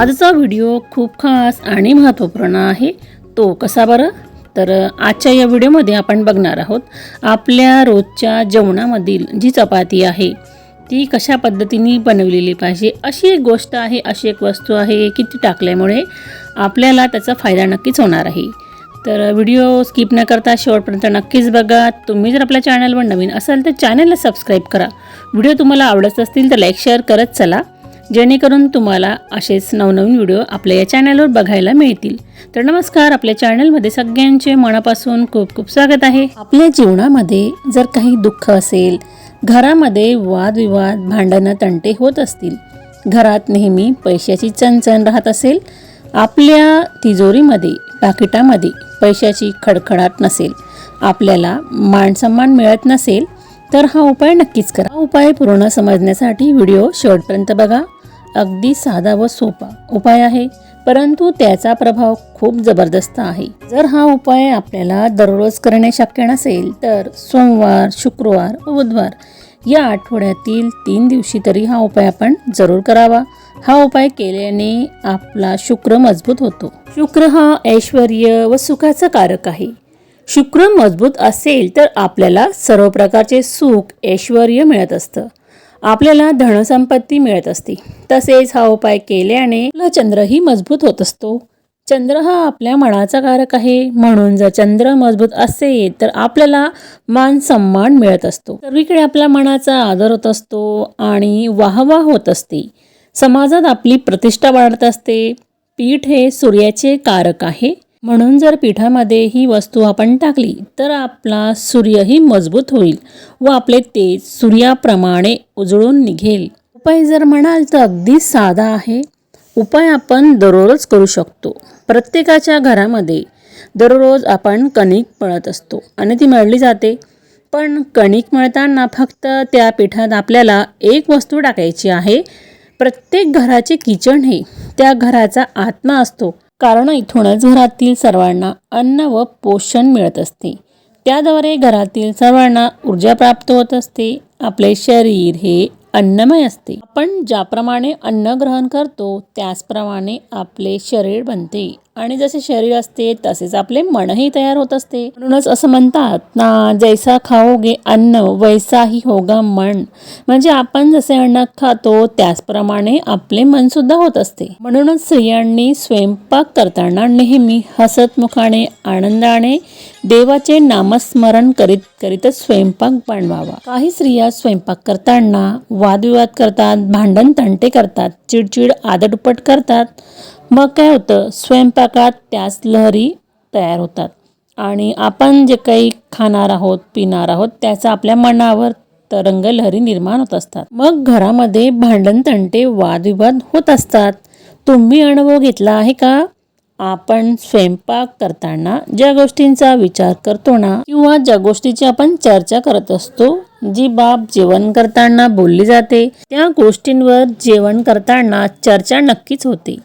आजचा व्हिडिओ खूप खास आणि महत्त्वपूर्ण आहे. तो कसा बरं? तर आजच्या या व्हिडिओमध्ये आपण बघणार आहोत आपल्या रोजच्या जेवणामधील जी चपाती आहे ती कशा पद्धतीने बनवलेली पाहिजे? अशी एक गोष्ट आहे अशी एक वस्तू आहे की ती टाकल्यामुळे आपल्याला त्याचा फायदा नक्कीच होणार आहे. तर व्हिडिओ स्किप न करता शेवटपर्यंत नक्कीच बघा. तुम्ही जर आपल्या चॅनलवर नवीन असाल तर चॅनलला सबस्क्राईब करा. व्हिडिओ तुम्हाला आवडत असतील तर लाईक शेअर करत चला. जेणेकरून तुम्हाला असेच नवनवीन व्हिडिओ आपल्या या चॅनलवर बघायला मिळतील. तर नमस्कार आपल्या चॅनलमध्ये सगळ्यांचे मनापासून खूप खूप स्वागत आहे. आपल्या जीवनामध्ये जर काही दुःख असेल घरामध्ये वादविवाद भांडणं तंटे होत असतील घरात नेहमी पैशाची चणचण राहत असेल आपल्या तिजोरीमध्ये पाकिटामध्ये पैशाची खडखडाट नसेल आपल्याला मानसन्मान मिळत नसेल तर हा उपाय नक्कीच करा. हा उपाय पूर्ण समजण्यासाठी व्हिडिओ शेवटपर्यंत बघा. अगदी साधा व सोपा उपाय आहे परंतु त्याचा प्रभाव खूप जबरदस्त आहे. जर हा उपाय आपल्याला दररोज करणे शक्य नसेल तर सोमवार शुक्रवार व बुधवार या आठवड्यातील तीन दिवशी तरी हा उपाय आपण जरूर करावा. हा उपाय केल्याने आपला शुक्र मजबूत होतो. शुक्र हा ऐश्वर व सुखाचा कारक आहे. शुक्र मजबूत असेल तर आपल्याला सर्व प्रकारचे सुख ऐश्वर मिळत असतं. आपल्याला धनसंपत्ती मिळत असते. तसेच हा उपाय केल्याने आपला चंद्रही मजबूत होत असतो. चंद्र हा आपल्या मनाचा कारक आहे. म्हणून जर चंद्र मजबूत असेल तर आपल्याला मान सन्मान मिळत असतो. सर्वीकडे आपल्या मनाचा आदर होत असतो आणि वाहवा होत असते. समाजात आपली प्रतिष्ठा वाढत असते. पीठ हे सूर्याचे कारक आहे. म्हणून जर पिठामध्ये ही वस्तू आपण टाकली तर आपला सूर्यही मजबूत होईल व आपले तेज सूर्याप्रमाणे उजळून निघेल. उपाय जर म्हणाल तर अगदी साधा आहे. उपाय आपण दररोज करू शकतो. प्रत्येकाच्या घरामध्ये दररोज आपण कणिक मळत असतो आणि ती मळली जाते. पण कणिक मळताना फक्त त्या पिठात आपल्याला एक वस्तू टाकायची आहे. प्रत्येक घराचे किचन हे त्या घराचा आत्मा असतो. कारण इथूनच घरातील सर्वांना अन्न व पोषण मिळत असते. त्याद्वारे घरातील सर्वांना ऊर्जा प्राप्त होत असते. आपले शरीर हे अन्नमय असते. आपण ज्याप्रमाणे अन्न ग्रहण करतो त्याचप्रमाणे आपले शरीर बनते. आणि जसे शरीर असते तसेच आपले मनही तयार होत असते. म्हणूनच असं म्हणतात ना जैसा खाओगे अन्न वैसा ही होगा मन. म्हणजे आपण जसे अन्न खातो त्याचप्रमाणे आपले मन सुद्धा होत असते. म्हणूनच स्त्रियांनी स्वयंपाक करताना नेहमी हसतमुखाने आनंदाने देवाचे नामस्मरण करीत करीतच स्वयंपाक बनवावा. काही स्त्रिया स्वयंपाक करताना वादविवाद करतात भांडण तंटे करतात चिडचिड आदडपट करतात. मग काय होतं? स्वयंपाकात त्याच लहरी तयार होतात. आणि आपण जे काही खाणार आहोत पिणार आहोत त्याचा आपल्या मनावर तरंग लहरी निर्माण होत असतात. मग घरामध्ये भांडण तंटे वादविवाद होत असतात. तुम्ही अनुभव घेतला आहे का? आपण स्वयंपाक करताना ज्या गोष्टींचा विचार करतो ना किंवा ज्या गोष्टीची आपण चर्चा करत असतो जी बाब जेवण करताना बोलली जाते त्या गोष्टींवर जेवण करताना चर्चा नक्कीच होते.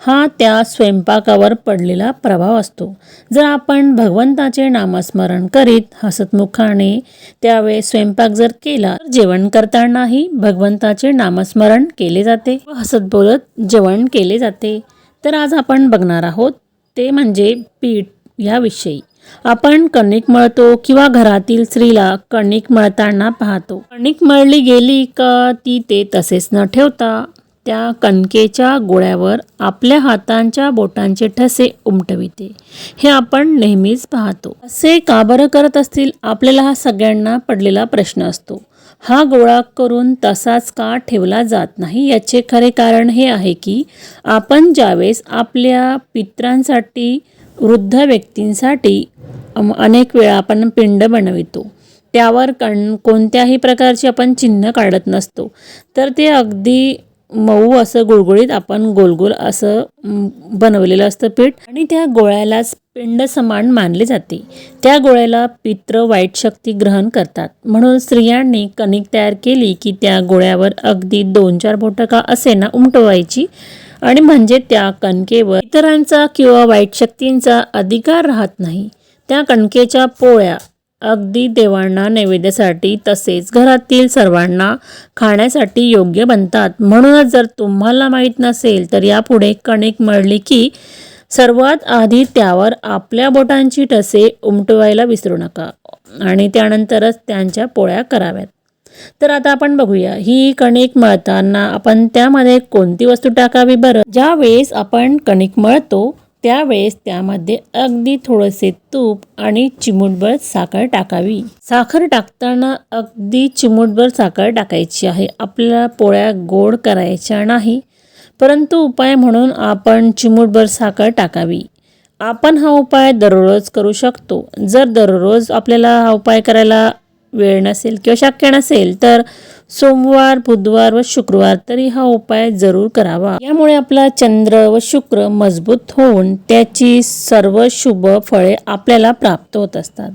हा त्या स्वयंपाकावर पडलेला प्रभाव असतो. जर आपण भगवंताचे नामस्मरण करीत हसतमुखाने त्यावेळेस स्वयंपाक जर केला तर जेवण करतानाही भगवंताचे नामस्मरण केले जाते व हसत बोलत जेवण केले जाते. तर आज आपण बघणार आहोत ते म्हणजे पीठ याविषयी. आपण कणिक मळतो किंवा घरातील स्त्रीला कणिक मळताना पाहतो. कणिक मळली गेली का ती ते तसेच न ठेवता त्या कणकेच्या गोळ्यावर आपल्या हातांच्या बोटांचे ठसे उमटविते. हे आपण नेहमीच पाहतो. असे का बरं करत असतील? आपल्याला हा सगळ्यांना पडलेला प्रश्न असतो. हा गोळा करून तसाच का ठेवला जात नाही याचे खरे कारण हे आहे की आपण ज्यावेळेस आपल्या पित्रांसाठी वृद्ध व्यक्तींसाठी अनेक वेळा आपण पिंड बनवितो त्यावर कण कोणत्याही प्रकारची आपण चिन्ह काढत नसतो तर ते अगदी मऊ असं गुळगुळीत आपण गोलगोल असं बनवलेलं असतं पीठ. आणि त्या गोळ्यालाच पिंड समान मानले जाते. त्या गोळ्याला पित्र वाईट शक्ती ग्रहण करतात. म्हणून स्त्रियांनी कणिक तयार केली की त्या गोळ्यावर अगदी दोन चार बोटका असेना असे ना उमटवायची आणि म्हणजे त्या कणकेवर इतरांचा किंवा वाईट शक्तींचा अधिकार राहत नाही. त्या कणकेच्या पोळ्या अगदी देवांना नैवेद्यासाठी तसेच घरातील सर्वांना खाण्यासाठी योग्य बनतात. म्हणूनच जर तुम्हाला माहीत नसेल तर यापुढे कणिक मळली की सर्वात आधी त्यावर आपल्या बोटांची टसे उमटवायला विसरू नका आणि त्यानंतरच त्यांच्या पोळ्या कराव्यात. तर आता आपण बघूया ही कणिक मळताना आपण त्यामध्ये कोणती वस्तू टाकावी बरं? ज्या वेळेस आपण कणिक मळतो त्यावेळेस त्यामध्ये अगदी थोडेसे तूप आणि चिमूटभर साखर टाकावी. साखर टाकताना अगदी चिमूटभर साखर टाकायची आहे. आपल्याला पोळ्या गोड करायच्या नाही. परंतु उपाय म्हणून आपण चिमूटभर साखर टाकावी. आपण हा उपाय दररोज करू शकतो. जर दररोज आपल्याला हा उपाय करायला वेळ नसेल किंवा शक्य नसेल तर सोमवार बुधवार व शुक्रवार तरी हा उपाय जरूर करावा. यामुळे आपला चंद्र व शुक्र मजबूत होऊन त्याची सर्व शुभ फळे आपल्याला प्राप्त होत असतात.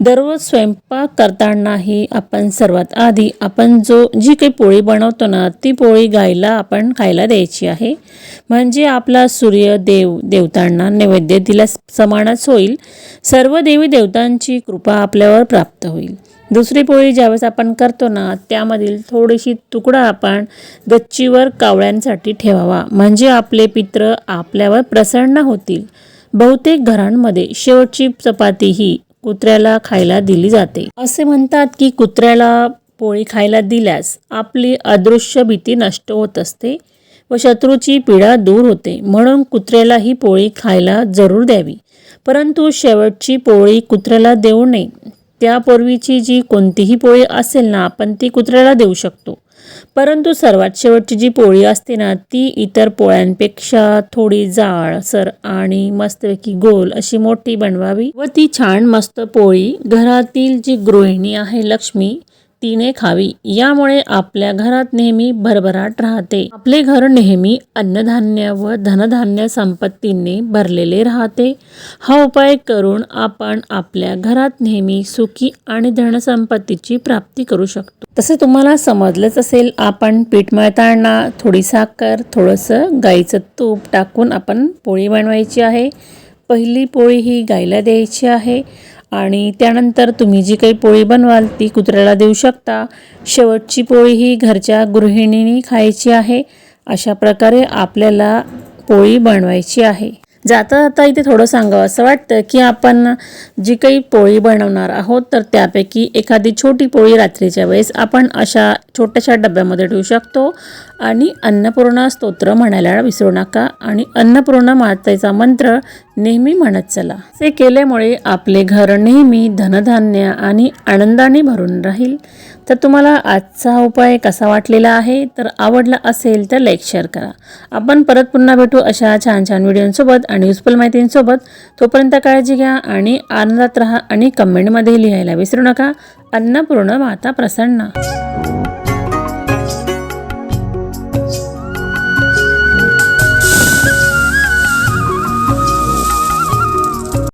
दररोज स्वयंपाक करतानाही आपण सर्वात आधी आपण जो जी काही पोळी बनवतो ना ती पोळी गायला आपण खायला द्यायची आहे. म्हणजे आपला सूर्य देव देवतांना नैवेद्य दिला समानच होईल. सर्व देवी देवतांची कृपा आपल्यावर प्राप्त होईल. दुसरी पोळी ज्यावेळेस आपण करतो ना त्यामधील थोडीशी तुकडा आपण गच्चीवर कावळ्यांसाठी ठेवावा. म्हणजे आपले पित्र आपल्यावर प्रसन्न होतील. बहुतेक घरांमध्ये शेवटची चपाती ही कुत्र्याला खायला दिली जाते. असे म्हणतात की कुत्र्याला पोळी खायला दिल्यास आपली अदृश्य भीती नष्ट होत असते व शत्रूची पीडा दूर होते. म्हणून कुत्र्याला ही पोळी खायला जरूर द्यावी. परंतु शेवटची पोळी कुत्र्याला देऊ नये. त्यापूर्वीची जी कोणतीही पोळी असेल ना आपण ती कुत्र्याला देऊ शकतो. परंतु सर्वात शेवटची जी पोळी असते ना ती इतर पोळ्यांपेक्षा थोडी जाळ सर आणि मस्तपैकी गोल अशी मोठी बनवावी व ती छान मस्त पोळी. घरातील जी गृहिणी आहे लक्ष्मी तिने खावी. यामुळे आपल्या घरात नेहमी भरभराट राहते. आपले घर नेहमी अन्नधान्य व धनधान्य संपत्तीने भरलेले राहते. हा उपाय करून आपण आपल्या घरात नेहमी सुखी आणि धनसंपत्तीची प्राप्ती करू शकतो. तसे तुम्हाला समजलंच असेल आपण पीठ मळताना थोडी साखर थोडंसं गाईचं तूप टाकून आपण पोळी बनवायची आहे. पहिली पोळी ही गाईला द्यायची आहे. आणि त्यानंतर तुम्ही जी काही पोळी बनवाल ती कुत्र्याला देऊ शकता. शेवटची पोळी ही घरच्या गृहिणींनी खायची आहे. अशा प्रकारे आपल्याला पोळी बनवायची आहे. जाता जाता इथे थोडं सांगावं असं वाटतं की आपण जी काही पोळी बनवणार आहोत तर त्यापैकी एखादी छोटी पोळी रात्रीच्या वेळेस आपण अशा छोट्याशा डब्यामध्ये ठेवू शकतो. आणि अन्नपूर्णा स्तोत्र म्हणायला विसरू नका. आणि अन्नपूर्णा मातेचा मंत्र नेहमी म्हणत चला. ते केल्यामुळे आपले घर नेहमी धनधान्य आणि आनंदाने भरून राहील. तर तुम्हाला आजचा उपाय कसा वाटलेला आहे? तर आवडला असेल तर लाईक शेअर करा. आपण परत पुन्हा भेटू अशा छान छान व्हिडिओंसोबत आणि युजफुल माहितींसोबत. तोपर्यंत काळजी घ्या आणि आनंदात राहा आणि कमेंटमध्ये लिहायला विसरू नका. अन्नपूर्ण माता प्रसन्न.